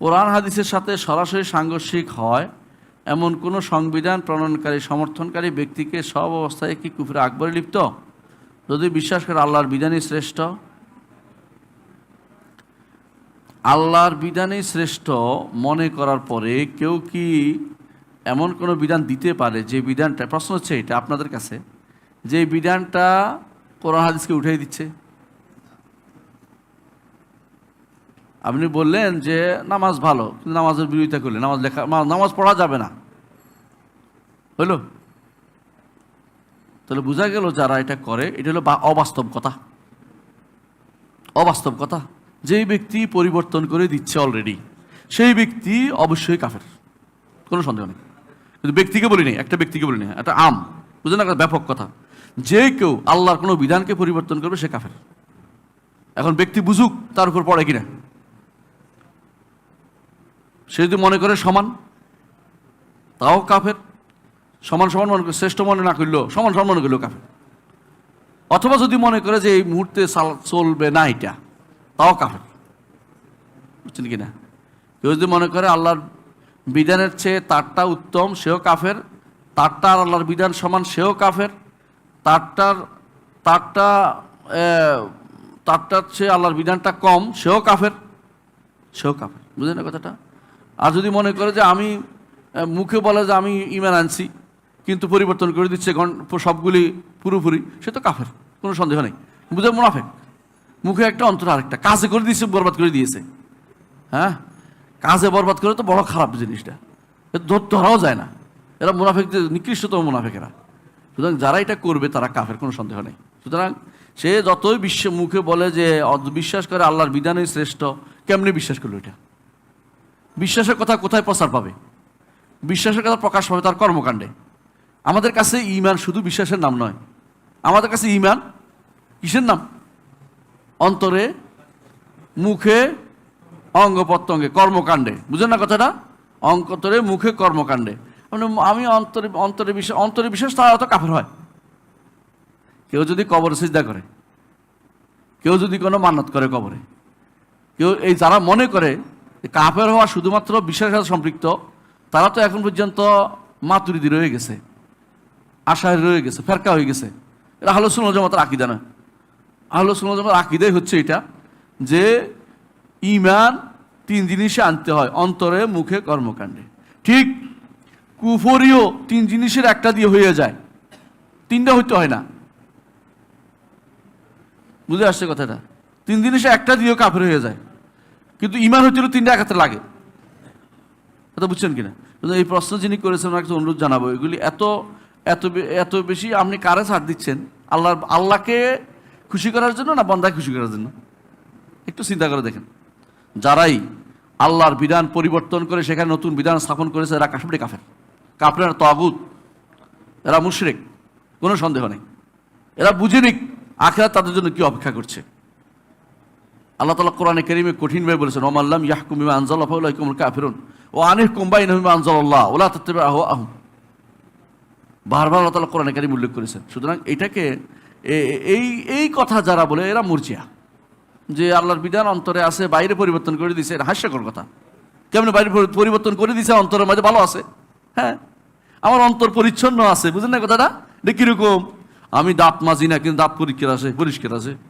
কোরআন হাদিসের সাথে সরাসরি সাংঘর্ষিক হয়, এমন কোনো সংবিধান প্রণয়নকারী, সমর্থনকারী ব্যক্তিকে সব অবস্থায় কি কুফরে আকবরে লিপ্ত? যদি বিশ্বাস করে আল্লাহর বিধানই শ্রেষ্ঠ। আল্লাহর বিধানই শ্রেষ্ঠ মনে করার পরে কেউ কি এমন কোনো বিধান দিতে পারে যে বিধানটা? প্রশ্ন হচ্ছে এটা আপনাদের কাছে। যে বিধানটা কোরআন হাদিসকে উঠিয়ে দিচ্ছে। আপনি বললেন যে নামাজ ভালো, কিন্তু নামাজের বিরোধিতা করলে, নামাজ লেখা নামাজ পড়া যাবে না। হলো তাহলে বোঝা গেল যারা এটা করে, এটা হলো অবাস্তব কথা। অবাস্তব কথা। যেই ব্যক্তি পরিবর্তন করে দিচ্ছে অলরেডি সেই ব্যক্তি অবশ্যই কাফের। কোনো সন্দেহ নেই। কিন্তু ব্যক্তিকে বলিনি, একটা ব্যক্তিকে বলিনি, একটা আম। বুঝলেন না, একটা ব্যাপক কথা। যে কেউ আল্লাহর কোনো বিধানকে পরিবর্তন করবে, সে কাফের। এখন ব্যক্তি বুঝুক, তার উপর পড়ে কিনা। সে যদি মনে করে সমান, তাও কাফের। সমান সমান মনে করে, শ্রেষ্ঠ মনে না করলেও সমান সমান মনে করলেও কাফের। অথবা যদি মনে করে যে এই মুহূর্তে চলবে না এটা, তাও কাফের। বুঝছেন কি না? কেউ যদি মনে করে আল্লাহর বিধানের চেয়ে তারটা উত্তম, সেও কাফের। তারটা আর আল্লাহর বিধান সমান, সেও কাফের। তারটার, তারটা তারটার চেয়ে আল্লাহর বিধানটা কম, সেও কাফের। সেও কাফের। বুঝলেন না কথাটা? আর যদি মনে করে যে আমি মুখে বলে যে আমি ইমান আনছি, কিন্তু পরিবর্তন করে দিচ্ছে সবগুলি পুরোপুরি, সে তো কাফের, কোনো সন্দেহ নেই। বুঝে মুনাফেক। মুখে একটা অন্তর আরেকটা। কাজে করে দিয়েছে, বরবাদ করে দিয়েছে। হ্যাঁ? কাজে বরবাদ করে তো বড় খারাপ জিনিসটা। ধরাও যায় না। এরা মুনাফেকদের, নিকৃষ্টতম মুনাফেকেরা। সুতরাং যারা এটা করবে, তারা কাফের, কোনো সন্দেহ নেই। সুতরাং সে যতই বিশ্ব মুখে বলে যে বিশ্বাস করে আল্লাহর বিধানই শ্রেষ্ঠ, কেমনি বিশ্বাস করল এটা? বিশ্বাসের কথা কোথায় প্রচার পাবে? বিশ্বাসের কথা প্রকাশ পাবে তার কর্মকাণ্ডে। আমাদের কাছে ইমান শুধু বিশ্বাসের নাম নয়। আমাদের কাছে ইমান কিসের নাম? অন্তরে, মুখে অঙ্গ প্রত্যঙ্গে কর্মকাণ্ডে। বুঝলেন না কথাটা? অন্তরে, মুখে, কর্মকাণ্ডে। মানে আমি অন্তরে অন্তরে বিশ্বাস অন্তরে বিশ্বাস তারা অত কাফের হয়। কেউ যদি কবর সিজদা করে, কেউ যদি কোনো মানত করে কবরে, কেউ এই যারা মনে করে কাফের হওয়া শুধুমাত্র বিশ্বাসের সাথে সম্পৃক্ত, তারা তো এখন পর্যন্ত মাতুরিদি রয়ে গেছে আশায় রয়ে গেছে, ফেরকা হয়ে গেছে। এটা হলো সুনল জমাতের আকিদা না। আহলো সুনল জমাতের আকিদাই হচ্ছে এটা, যে ইমান তিন জিনিসে আনতে হয়, অন্তরে, মুখে, কর্মকাণ্ডে। ঠিক কুফরিও তিন জিনিসের একটা দিয়ে হয়ে যায়, তিনটা হইতে হয় না। বুঝে আসছে কথাটা? তিন জিনিসে একটা দিয়েও কাফের হয়ে যায়। কিন্তু ইমান হইতে তিনটা একাত্রে লাগে। কথা বুঝছেন কিনা? কিন্তু এই প্রশ্ন যিনি করেছেন একটা অনুরোধ জানাব, এগুলি এত এত এত বেশি আপনি কারে ছাড় দিচ্ছেন? আল্লাহ আল্লাহকে খুশি করার জন্য না বন্দাকে খুশি করার জন্য? একটু চিন্তা করে দেখেন। যারাই আল্লাহর বিধান পরিবর্তন করে সেখানে নতুন বিধান স্থাপন করেছে, এরা কাশ্মীরি কাফের কাফের তগুত। এরা মুশরেক, কোনো সন্দেহ নেই। এরা বুঝে নিক আখেরা তাদের জন্য কি অপেক্ষা করছে? আল্লাহ তালা কোরআনে কেরিমে কঠিনভাবে বলেছেন ওমাল্লাম ইয়াহকুমিমা আনজাল আফাউলাইকুমুল কাফিরুন। ও আনিহ কুম্বাই নহিমা আনজাল্লাহ ওলা তাত্তাবে আহ। আহম বারবার আল্লাহ তালা কোরআনে কারিম উল্লেখ করেছেন। সুতরাং এটাকে এই এই কথা যারা বলে, এরা মুরজিয়া যে আল্লাহর বিধান অন্তরে আছে, বাইরে পরিবর্তন করে দিছে, এটা হাস্যকর কথা। কেমন বাইরে পরি- পরিবর্তন করে দিছে, অন্তরের মাঝে ভালো আছে? হ্যাঁ? আমার অন্তর পরিচ্ছন্ন আছে বুঝলেন না কথাটা? এটা কীরকম? আমি দাঁত মাজি না, কিন্তু দাঁত পরিষ্কার আছে পরিষ্কার আছে।